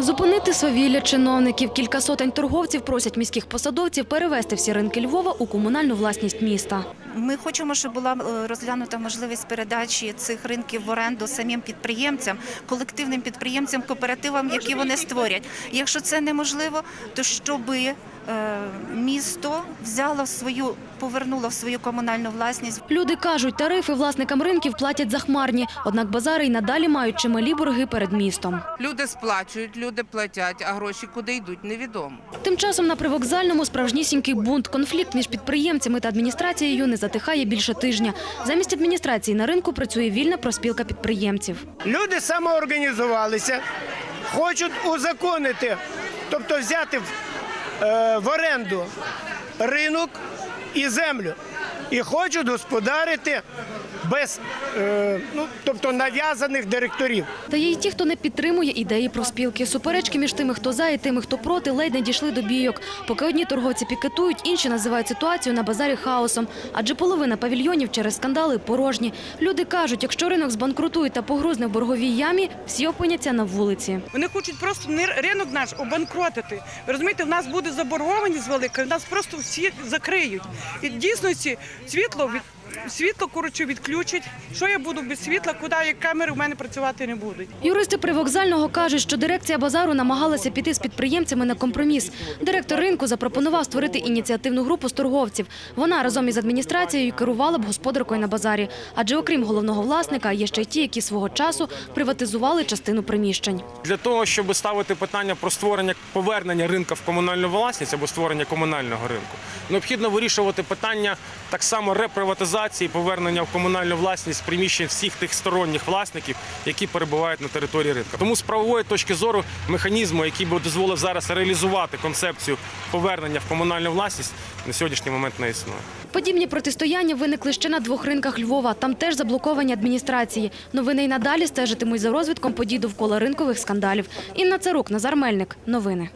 Зупинити свавілля чиновників. Кілька сотень торговців просять міських посадовців перевести всі ринки Львова у комунальну власність міста. Ми хочемо, щоб була е, розглянута можливість передачі цих ринків в оренду самим підприємцям, колективним підприємцям, кооперативам, які вони створять. Якщо це неможливо, то щоби місто взяло в свою, повернуло в свою комунальну власність Люди кажуть, тарифи власникам ринків платять захмарні, однак базари й надалі мають чималі борги перед містом. Люди сплачують, люди платять, а гроші куди йдуть, невідомо. Тим часом на привокзальному справжнісінький бунт. Конфлікт між підприємцями та адміністрацією не затихає більше тижня. Замість адміністрації на ринку працює вільна проспілка підприємців. Люди самоорганізувалися, хочуть узаконити, тобто взяти в, е, в оренду ринок і землю. І хочуть господарити без е, ну, тобто нав'язаних директорів. Та є й ті, хто не підтримує ідеї проспілки. Суперечки між тими, хто за і тими, хто проти, ледь не дійшли до бійок. Поки одні торговці пікетують, інші називають ситуацію на базарі хаосом. Адже половина павільйонів через скандали порожні. Люди кажуть, якщо ринок збанкрутує та погрузне в борговій ямі, всі опиняться на вулиці. Вони хочуть просто ринок наш обанкротити. Ви розумієте, в нас буде заборгованість велика, нас просто всі закриють. І в дійсності світло від світло коротше відключать. Що я буду без світла, куди як камери в мене працювати не будуть. Юристи привокзального кажуть, що дирекція базару намагалася піти з підприємцями на компроміс. Директор ринку запропонував створити ініціативну групу з торговців. Вона разом із адміністрацією керувала б господаркою на базарі. Адже окрім головного власника, є ще й ті, які свого часу приватизували частину приміщень. Для того, щоб ставити питання про створення повернення ринка в комунальну власність або створення комунального ринку, необхідно вирішувати питання так само реприватизації, повернення в комунальну власність приміщень всіх тих сторонніх власників, які перебувають на території ринку. Тому з правової точки зору механізму, який би дозволив зараз реалізувати концепцію повернення в комунальну власність, на сьогоднішній момент не існує. Подібні протистояння виникли ще на двох ринках Львова. Там теж заблоковані адміністрації. Новини й надалі стежитимуть за розвитком подій довкола ринкових скандалів. Інна Царук, Назар Мельник. Новини.